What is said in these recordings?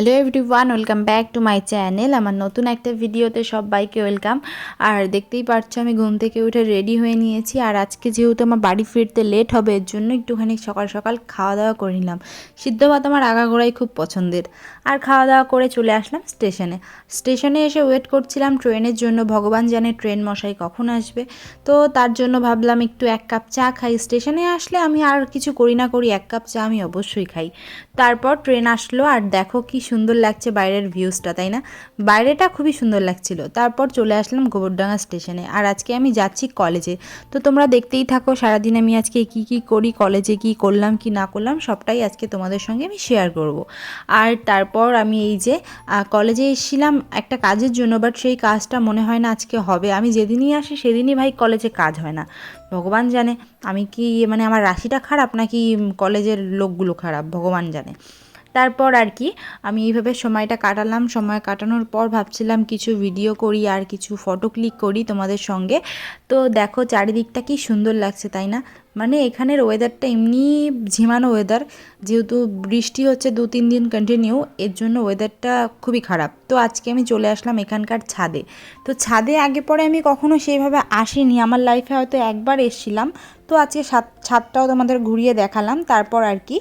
Hello everyone welcome back to my channel আমার নতুন একটা ভিডিওতে সবাইকে ওয়েলকাম আর দেখতেই পাচ্ছ আমি ঘুম থেকে উঠে রেডি হয়ে নিয়েছি। আর আজকে যেহেতু আমার বাড়ি ফিরতে লেট হবে, এর জন্য একটুখানি সকাল সকাল খাওয়া দাওয়া করে নিলাম। সিদ্ধ ভাত আমার আগাগোড়াই খুব পছন্দের। আর খাওয়া দাওয়া করে চলে আসলাম স্টেশনে স্টেশনে এসে ওয়েট করছিলাম ট্রেনের জন্য। ভগবান জানে ট্রেন মশাই কখন আসবে। তো তার জন্য ভাবলাম একটু এক কাপ চা খাই। স্টেশনে আসলে আমি আর কিছু করি না করি, এক কাপ চা আমি অবশ্যই খাই। তারপর ট্রেন আসলো। আর দেখো কি সুন্দর লাগছে বাইরের ভিউজটা তাই না? বাইরেটা খুবই সুন্দর লাগছিল। তারপর চলে আসলাম গোবরডাঙ্গা স্টেশনে। আর আজকে আমি যাচ্ছি কলেজে। তো তোমরা দেখতেই থাকো, সারাদিন আমি আজকে কি কি করি, কলেজে কি করলাম, কি না করলাম, সবটাই আজকে তোমাদের সঙ্গে আমি শেয়ার করব। আর তারপর আমি এই যে কলেজে এসেছিলাম একটা কাজের জন্য বাট সেই কাজটা মনে হয় না আজকে হবে। আমি যেদিনই আসি, সেদিনই ভাই কলেজে কাজ হয় না। ভগবান জানে, আমি কি মানে আমার রাশিটা খারাপ নাকি কলেজের লোকগুলো খারাপ? ভগবান জানে। তারপর আর কি আমি এইভাবে সময়টা কাটালাম। সময় কাটানোর পর ভাবছিলাম কিছু ভিডিও করি আর কিছু ফটো ক্লিক করি তোমাদের সঙ্গে। তো দেখো চারিদিকটা কি সুন্দর লাগছে, তাই না? মানে এখানের ওয়েদারটা এমনি ঝিমানো ওয়েদার যেহেতু বৃষ্টি হচ্ছে দু, তিন দিন কন্টিনিউ এর জন্য ওয়েদারটা খুবই খারাপ। তো আজকে আমি চলে আসলাম এখানকার ছাদে। তো ছাদে আগে পরে আমি কখনো সেইভাবে আসিনি। আমার লাইফে হয়তো একবার এসছিলাম। তো আজকে ছাদটাও তোমাদের ঘুরিয়ে দেখালাম। তারপর আর কি,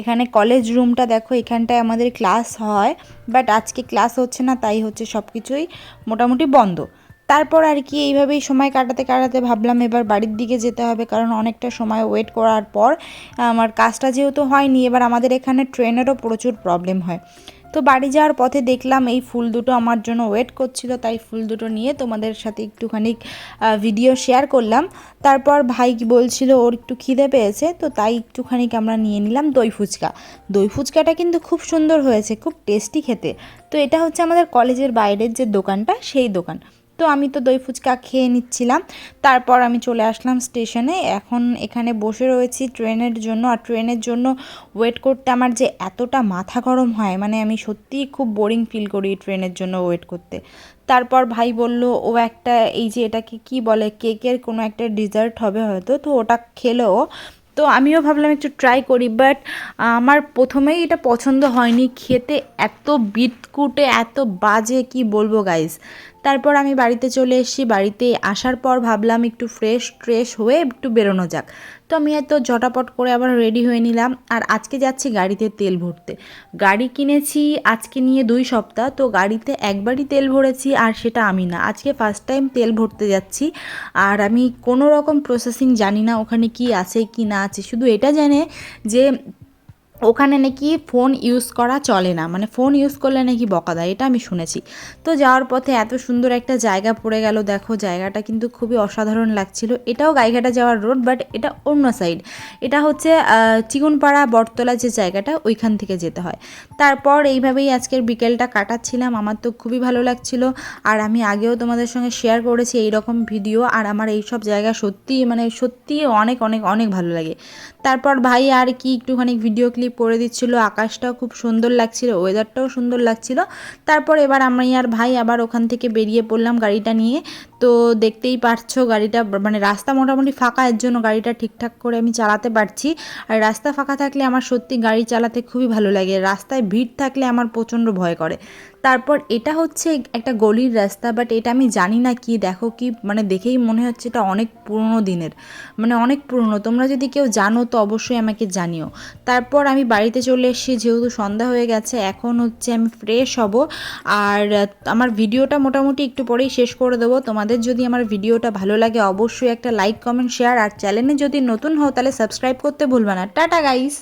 এখানে কলেজ রুমটা দেখো, এখানটায় আমাদের ক্লাস হয়। বাট আজকে ক্লাস হচ্ছে না, তাই হচ্ছে সব কিছুই মোটামুটি বন্ধ। তারপর আর কি এইভাবেই সময় কাটাতে কাটাতে ভাবলাম এবার বাড়ির দিকে যেতে হবে, কারণ অনেকটা সময় ওয়েট করার পর, আমার কাজটা যেহেতু হয়নি, এবার আমাদের এখানে ট্রেনেরও প্রচুর প্রবলেম হয়। তো বাড়ি যাওয়ার পথে দেখলাম এই ফুল দুটো আমার জন্য ওয়েট করছিল, তাই ফুল দুটো নিয়ে তোমাদের সাথে একটুখানি ভিডিও শেয়ার করলাম। তারপর ভাই বলছিল, ওর একটু খিদে পেয়েছে, তো তাই একটুখানি আমরা নিয়ে নিলাম দই ফুচকা। দই ফুচকাটা কিন্তু খুব সুন্দর হয়েছে, খুব টেস্টি খেতে। তো এটা হচ্ছে আমাদের কলেজের বাইরের যে দোকানটা, সেই দোকান। তো আমি তো দই ফুচকা খেয়ে নিচ্ছিলাম। তারপর আমি চলে আসলাম স্টেশনে। এখন এখানে বসে রয়েছি ট্রেনের জন্য। আর ট্রেনের জন্য ওয়েট করতে আমার যে এতটা মাথা গরম হয় মানে আমি সত্যিই খুব বোরিং ফিল করি ট্রেনের জন্য ওয়েট করতে। তারপর ভাই বলল, ও একটা এই যে এটাকে কি বলে, কেকের কোনো একটা ডিজার্ট হবে হয়তো, তো ওটা খেলেও তো আমিও ভাবলাম একটু ট্রাই করি, বাট আমার প্রথমেই এটা পছন্দ হয়নি। খেতে এত বিটকুটে, এত বাজে, কি বলব গাইজ তারপর আমি বাড়িতে চলে এসেছি। বাড়িতে আসার পর ভাবলাম একটু ফ্রেশ ট্রেশ হয়ে একটু বেরোনো যাক। তো আমি এত জটাপট করে আবার রেডি হয়ে নিলাম। আর আজকে যাচ্ছি গাড়িতে তেল ভরতে। গাড়ি কিনেছি আজকে নিয়ে দুই সপ্তাহ। তো গাড়িতে একবারই তেল ভরেছি আর সেটা আমি না। আজকে ফার্স্ট টাইম তেল ভরতে যাচ্ছি। আর আমি কোনো রকম প্রসেসিং জানি না ওখানে কি আছে, কি না আছে। শুধু এটা জানে যে ওখানে নাকি ফোন ইউজ করা চলে না মানে ফোন ইউজ করলে নাকি বকা দেয়, এটা আমি শুনেছি। তো যাওয়ার পথে এত সুন্দর একটা জায়গা পড়ে গেল, দেখো জায়গাটা কিন্তু খুবই অসাধারণ লাগছিল। এটাও গাইঘাটা যাওয়ার রোড বাট এটা অন্য সাইড এটা হচ্ছে চিগুনপাড়া বটতলা যে জায়গাটা, ওইখান থেকে যেতে হয়। তারপর এইভাবেই আজকের বিকেলটা কাটাচ্ছিলাম, আমার তো খুবই ভালো লাগছিল। আর আমি আগেও তোমাদের সঙ্গে শেয়ার করেছি এই রকম ভিডিও আর আমার এই সব জায়গা সত্যি মানে সত্যি অনেক অনেক অনেক ভালো লাগে। তারপর ভাই আর কি একটুখানি ভিডিও ক্লিপ করে দিচ্ছিল, আকাশটাও খুব সুন্দর লাগছিল ওয়েদারটাও সুন্দর লাগছিল। তারপর এবার আমি আর ভাই আবার ওখান থেকে বেরিয়ে পড়লাম গাড়িটা নিয়ে। তো দেখতেই পারছ গাড়িটা মানে রাস্তা মোটামুটি ফাঁকা, এর জন্য গাড়িটা ঠিকঠাক করে আমি চালাতে পারছি। আর রাস্তা ফাঁকা থাকলে আমার সত্যি গাড়ি চালাতে খুবই ভালো লাগে, রাস্তায় ভিড় থাকলে আমার প্রচণ্ড ভয় করে। তারপর এটা হচ্ছে একটা গলির রাস্তা বাট এটা আমি জানি না কি, দেখো কি মানে দেখেই মনে হচ্ছে এটা অনেক পুরনো দিনের মানে অনেক পুরনো, তোমরা যদি কেউ জানো তো অবশ্যই আমাকে জানিও। তারপর আমি বাড়িতে চলে এসেছি, যেহেতু সন্ধ্যা হয়ে গেছে, এখন হচ্ছে আমি ফ্রেশ হব, আর আমার ভিডিওটা মোটামুটি একটু পরেই শেষ করে দেবো। তোমাদের যদি আমার ভিডিওটা ভালো লাগে, অবশ্যই একটা লাইক কমেন্ট শেয়ার আর চ্যানেলে যদি নতুন হও, তাহলে সাবস্ক্রাইব করতে ভুলবে না। Tata guys